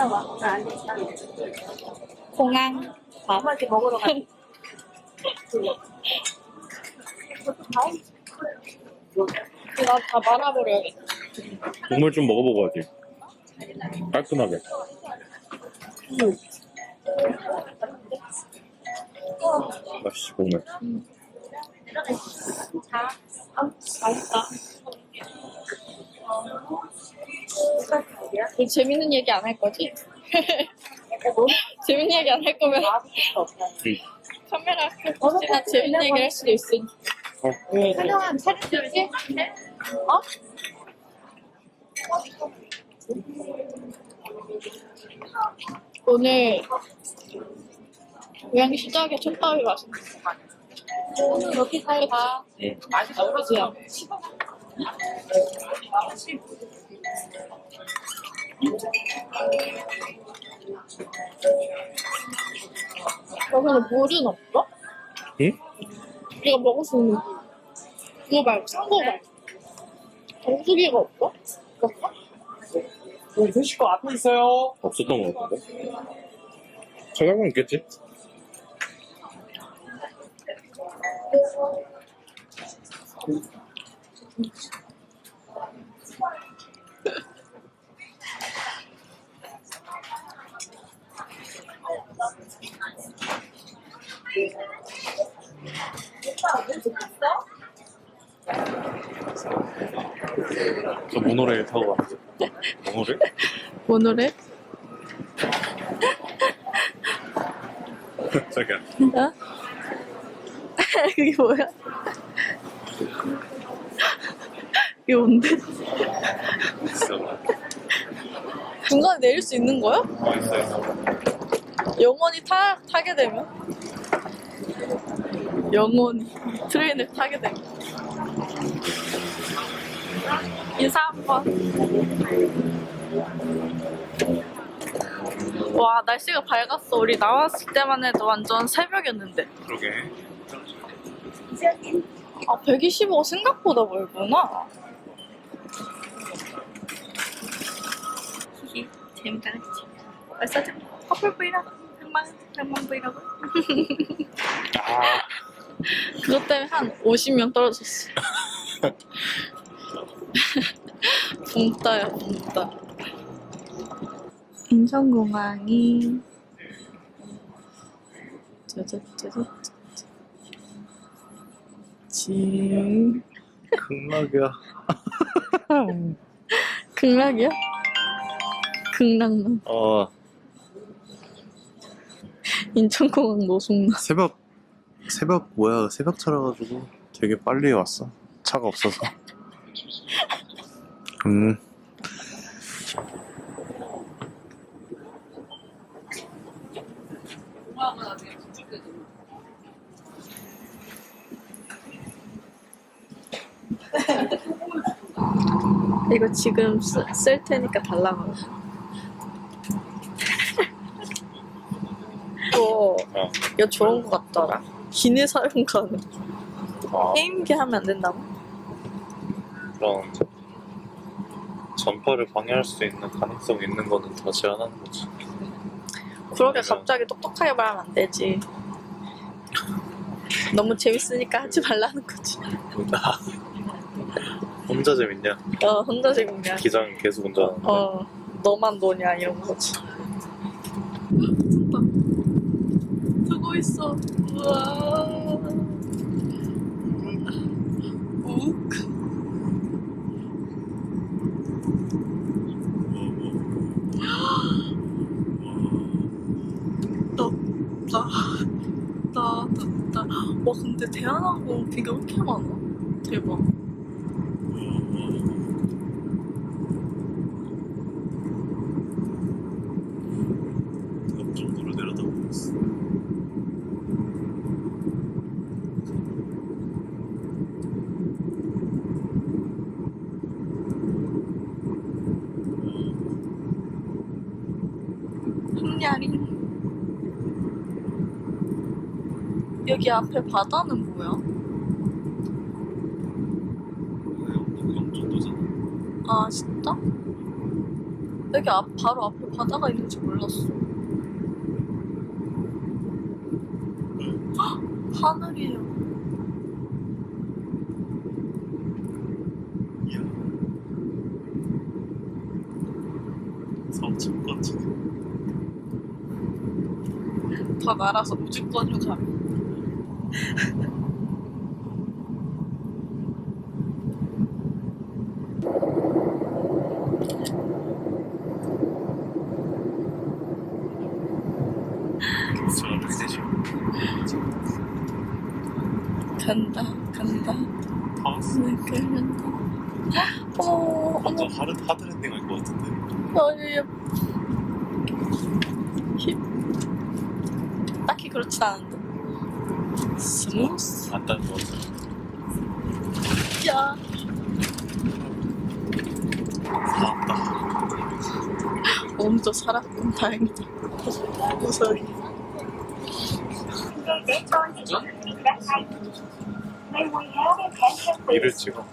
이따 와. 나안 돼. 공항. 엄마 이렇게 먹으러 가. 이거 다 말아버려야겠다. 국물 좀 먹어보고 하지. 깔끔하게. 맛있어, 국물. 맛있다. 우리 재밌는 얘기 안 할 거지? 재밌는 얘기 안 할 거면 응. 카메라 켜지 나 재밌는 얘기 할 수도 있으니. 촬영하면 사진 찍지? 어? 오늘 고양이 시작에 첫밥이 맛있네. 오늘 여기 잘 가. 응. 맛있어, 그지? 여기는 물은 없어? 응? 우리가 먹을 수 있는 물. 그거 말고 싼거 말고. 정수기가 없어? 없어? 여기 드실 거 앞에 있어요. 없었던 것 같은데? 찾아보면 있겠지? 저 모노레일 타고 왔어. 모노레일? 오늘의? 자기야. 어? 그게 뭐야? 이게 뭔데? 있어. 중간에 내릴 수 있는 거야? 어, 있어, 있어. 영원히 타, 타게 되면? 영원히 트레인을 타게 되면 인사 한번. 와 날씨가 밝았어. 우리 나왔을 때만 해도 완전 새벽이었는데. 그러게. 아 125 생각보다 멀구나. 히히 재밌다 그치? 벌써 좀 커플 브이라고 장만 장만 브이라고 아, 그것 때문에 한 50명 떨어졌어. 붕따야, 붕따. 인천공항이 짜자짜자 지 극락이야. 극락이야? 극락만 어, 인천공항 노숙나 새벽 새벽 뭐야 새벽 차라 가지고 되게 빨리 왔어. 차가 없어서. 음. 이거 지금 쓰, 쓸 테니까 달라고. 이거 어. 이거 좋은 거 같더라 기내 사용 가능 아, 게임기 하면 안 된다고? 그럼 전파를 방해할 수 있는 가능성이 있는 거는 더 제한하는 거지. 그러게. 갑자기 똑똑하게 말하면 안 되지 너무 재밌으니까 하지 말라는 거지 혼자 재밌냐? 어 혼자 재밌냐 기장 계속 운전하는데. 어 너만 노냐 이런 거지 두고 있어. 우와. 욱. 덥다 덥다 덥다 와 근데 대한항공 비가 왜 이렇게 많아? 대박 옆 정도로 내려다보고 있어. 흑야리 여기 앞에 바다는 뭐야? 아 진짜? 여기 앞, 바로 앞에 바다가 있는지 몰랐어. 헉, 하늘이에요. 성층 거치. 다 날아서 우주권으로 가면. 저는 세죠. 간다, 간다. 네, 끌린다. 어머, 완전 하드 하드랜딩 할 것 같은데. 너무 그렇진 않은데. 스무스. 안 같아. 야. 나왔다. 몸도 살았군, 다행이다. 무서워. 이를 찍어.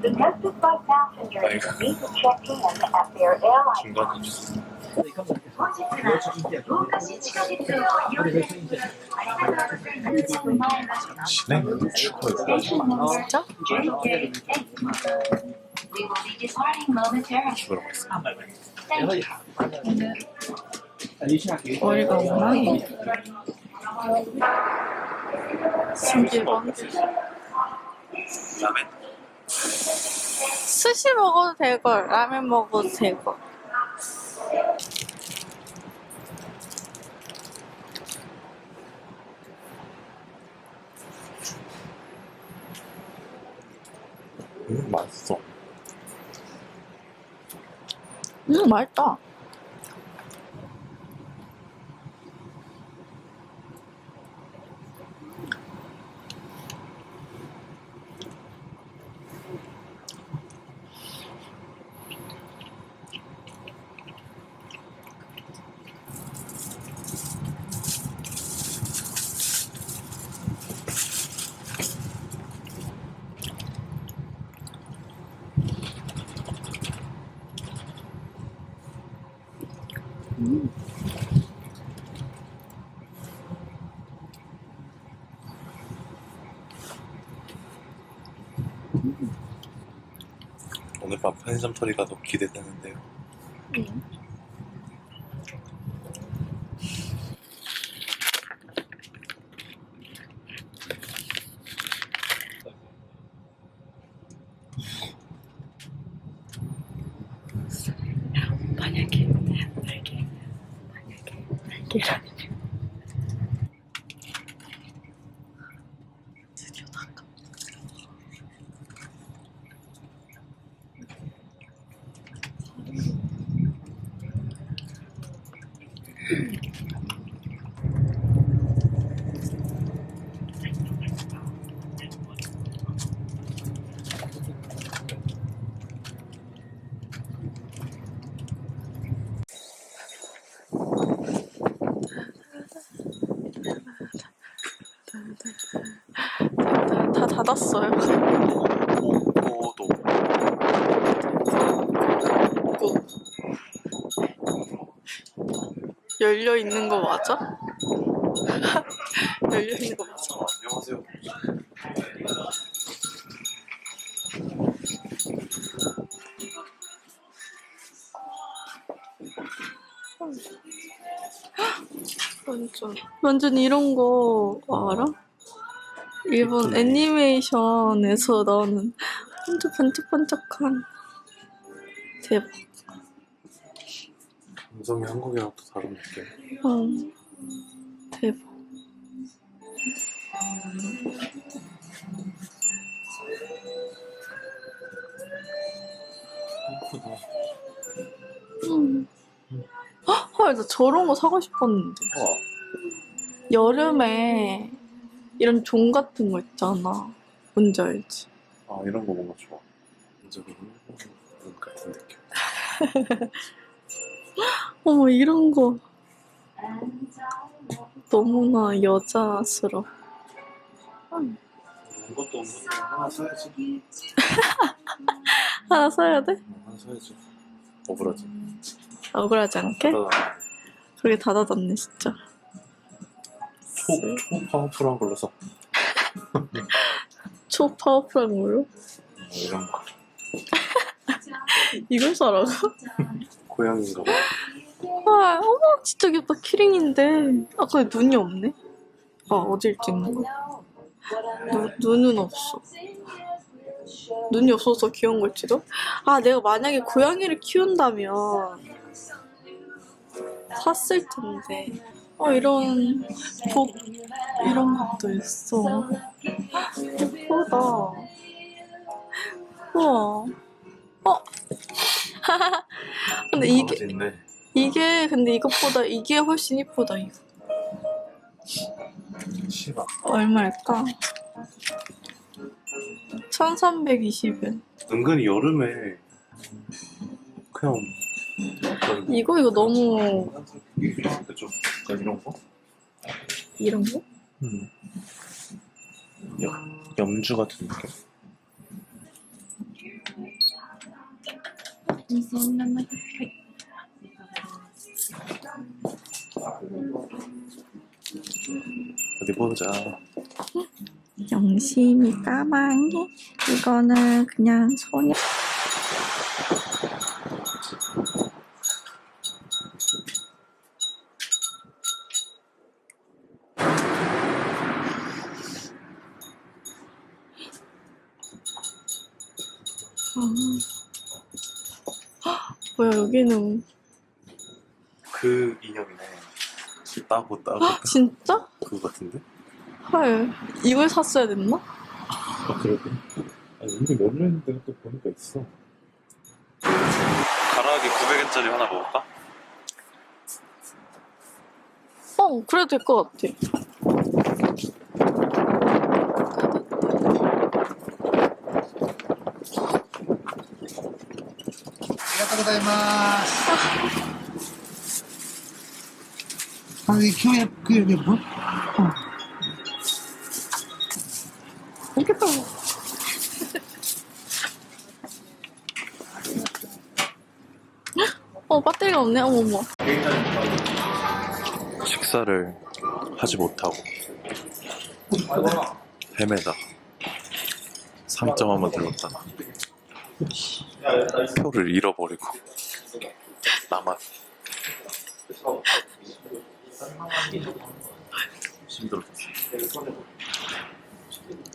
The notified passengers need to check in at their airline. 중간 진행 진짜? 머리가 엉망이 심지어 라멘. 스시 먹어도 될걸 라면 먹어도 될걸 음 맛있어. 음, 맛있다. 오늘 밤 편의점 털이가 더 기대되는데요. 응. 만약에, 만약에, 만약에, 날개라면. 드디어 나가. 다 닫았어요. 오도 고. 열려 있는 거 맞아? 열려 있는 거 맞아? 어, 안녕하세요. 완전 완전 이런 거 알아? 일본 애니메이션에서 나오는 완전 반짝반짝한 대박. 감성이 한국이랑 또 다른 느낌. 어, 대박. 예쁘다. 음. 헐, 나 저런 거 사고 싶었는데. 와, 여름에 이런 종 같은 거 있잖아. 뭔지 알지? 아 이런 거 뭔가 좋아. 완전 일본 같은 느낌. 어머, 이런 거. 너무나 여자스러워. 이것도 없는데 하나 사야지. 하나 사야 돼? 하나 사야지. 오브라지. 억울하지 않게? 그렇게 닫아뒀네 진짜. 초, 초 파워풀한 걸로 써. 초 파워풀한 걸로? 뭐 이런 거. 이걸 사라고? 고양인가 봐. 와, 어머 진짜 귀엽다 키링인데. 아 근데 눈이 없네. 아 어딜 찍는 거야? 눈, 눈은 없어. 눈이 없어서 귀여운 걸지도? 아 내가 만약에 고양이를 키운다면 샀을 텐데. 어 이런 복 이런 것도 있어. 예쁘다. 우와. 어. 근데 이게 있네. 이게 근데 이것보다 이게 훨씬 이쁘다 이거. 시바. 얼마일까? 1320엔. 은근히 여름에 그냥 이거 이거 너무 이런 거? 이런 거? 음. 약- 염주 같은 느낌? 어디 보자. 영심이 까망이 이거는 그냥 소녀 여기는 그 인형이네. 따고 따고 헉, 진짜? 그거 같은데? 헐 이걸 샀어야 됐나? 아 그러게. 아니 은근 열려있는데 또 보니까 있어. 가라하게 900엔짜리 하나 먹을까? 어 그래도 될 것 같아 아, 이 교회, 그게 뭐? 어. 배터리가 없네. 어머머. 식사를 하지 못하고. 헤매다. 상점 한번 들렀다가 표를 잃어버리고 나만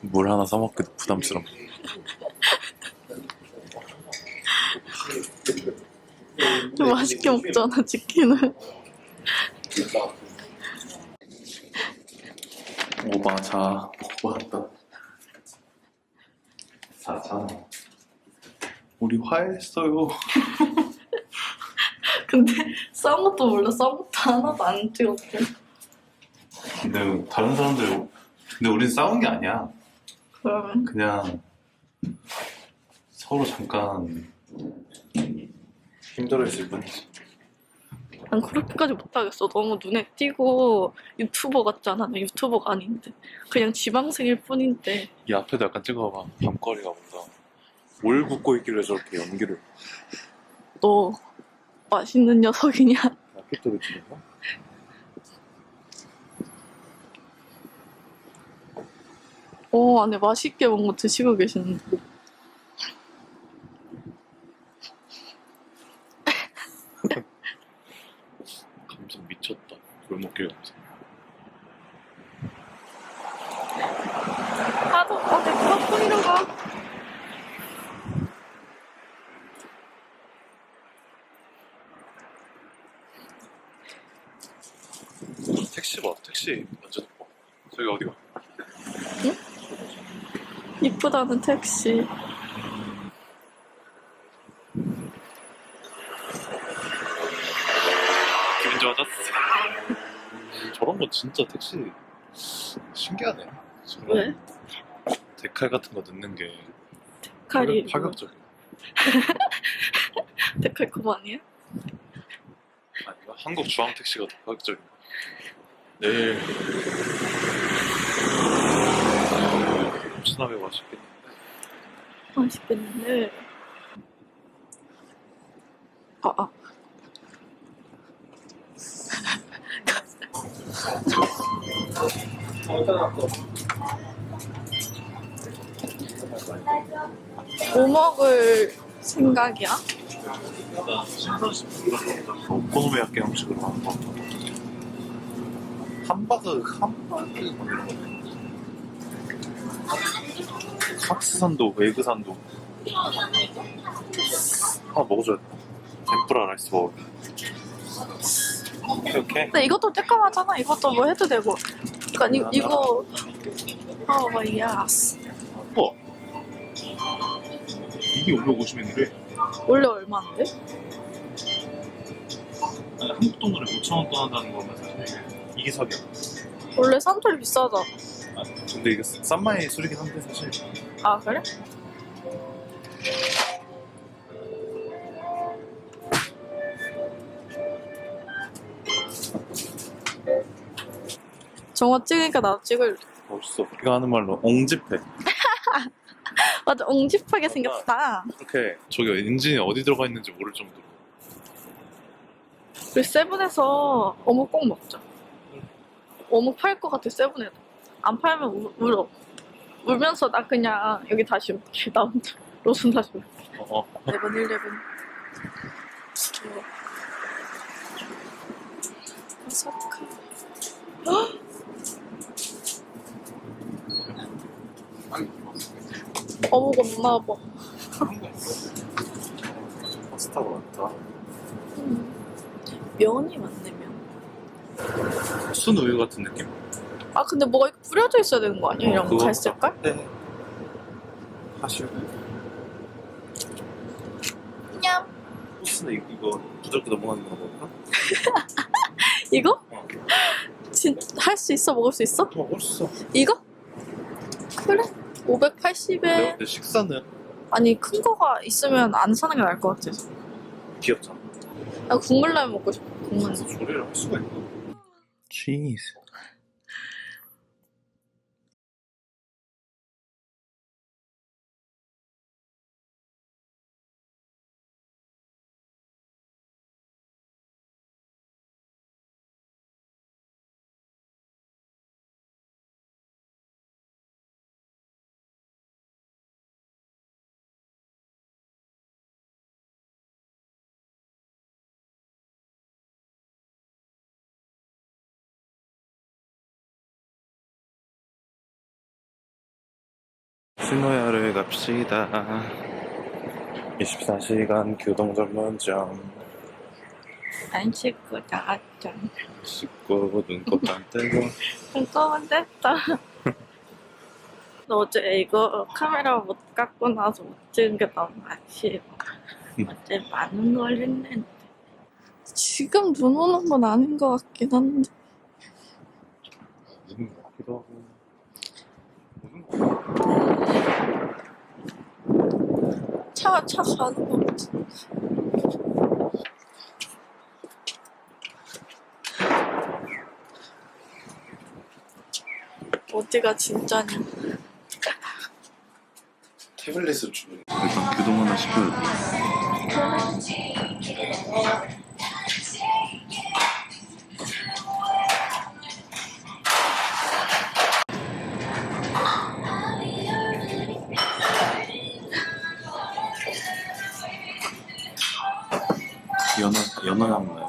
물 하나 사 먹기도 부담스럽네 좀 맛있게 먹잖아 치킨을. 오바 자 왔다. 자자 우리 화해했어요. 근데 싸운 것도 몰라. 싸운 것도 하나도 안 찍었고. 근데 다른 사람들 근데 우린 싸운 게 아니야. 그러면? 그냥 서로 잠깐 힘들어했을 뿐이지. 난 그렇게까지 못하겠어. 너무 눈에 띄고 유튜버 같잖아. 나 유튜버가 아닌데. 그냥 지방생일 뿐인데. 이 앞에도 약간 찍어봐. 밤거리가 뭔가 뭘 굽고 있길래 저렇게 연기를. 너 맛있는 녀석이냐? 라켓도를 찍는가? 어 안에 맛있게 뭔가 드시고 계시는데. 감성 미쳤다. 골목길 감성 나도 어제 그거 뿌리러 가 택시 봐 택시 완전 예뻐 저기 어디가? 이쁘다는 택시 기분 좋아졌어 저런 거 진짜 택시 신기하네 저런 왜? 데칼 같은 거 넣는 게 칼이 파격 적이야 데칼 그거 아니야? 아닌가? 한국 중앙 택시가 더 파격적인 거 내일 베트남에 맛있겠는데. 맛있겠는데. 아, 아. 뭐 먹을 생각이야? 고소매학계 음식으로 하는 함버그, 함버그 뭐 이런 거. 카츠산도, 웨그산도. 하나 먹어줘야 돼. 덴푸라 라이스 먹어. 오케이, 오케이. 근데 이것도 쬐까마잖아. 이것도 뭐 해도 되고. 그러니까 이, 이거 어, 예스. 우와. 이게 550엔이래. 원래 얼마인데? 아니, 한국 돈으로 5천원 떠난다는 거면 사실 이게, 이게 사기야. 원래 산토리 비싸다. 아, 근데 이게 싼 마이 술이긴 한데 사실. 아 그래? 정화 찍으니까 나도 찍을. 멋있어. 이거 하는 말로 옹집해. 맞아, 옹집하게 생겼다. 이렇게 저기 엔진이 어디 들어가 있는지 모를 정도로. 우리 세븐에서 어묵 꼭 먹자. 어묵 팔 것 같아 세븐에도. 안 팔면 울, 울어. 울면서 나 그냥 여기 다시 올게. 나 혼자 로슨 다시 올게. 어, 어. 11, 11. 귀여워. 아사카. 어묵 없나 봐. 파스타가 많다. 면이 많네, 면. 순우유 같은 느낌? 아, 근데 뭐가 이렇게 뿌려져 있어야 되는 거 아니야? 이런 그거- 갈색깔? 네. 하시오. 냠. 소스는 이- 이거 부드럽게 넘어가는 거 먹을까? 이거? 어. 진, 할수 있어? 먹을 수 있어? 먹을 수 있어. 이거? 그래. 580에. 내가 근데 식사는 아니, 큰 거가 있으면 안 사는 게 나을 것 같아서. 귀엽잖아. 나 국물 라면 먹고 싶어. 국물. 그래서 조리를 할 수가 있나? 치즈. 스노야를 갑시다. 24시간 교동 전문점. 안 씻고 나왔잖아. 씻고 눈곱 안 떼고. 됐다. 너 어제 이거 카메라 못 갖고 나서 못 찍은 게 너무 아쉬워. 어제 많은 걸 했는데. 지금 눈 오는 건 아닌 것 같긴 한데. 것 같기도 하고. 무슨 것 같기도 하고. 차, 차 가는 거 같아. 어디가 진짜냐. 태블릿을 주문. 일단 교동 하나 시켜야 돼. Mom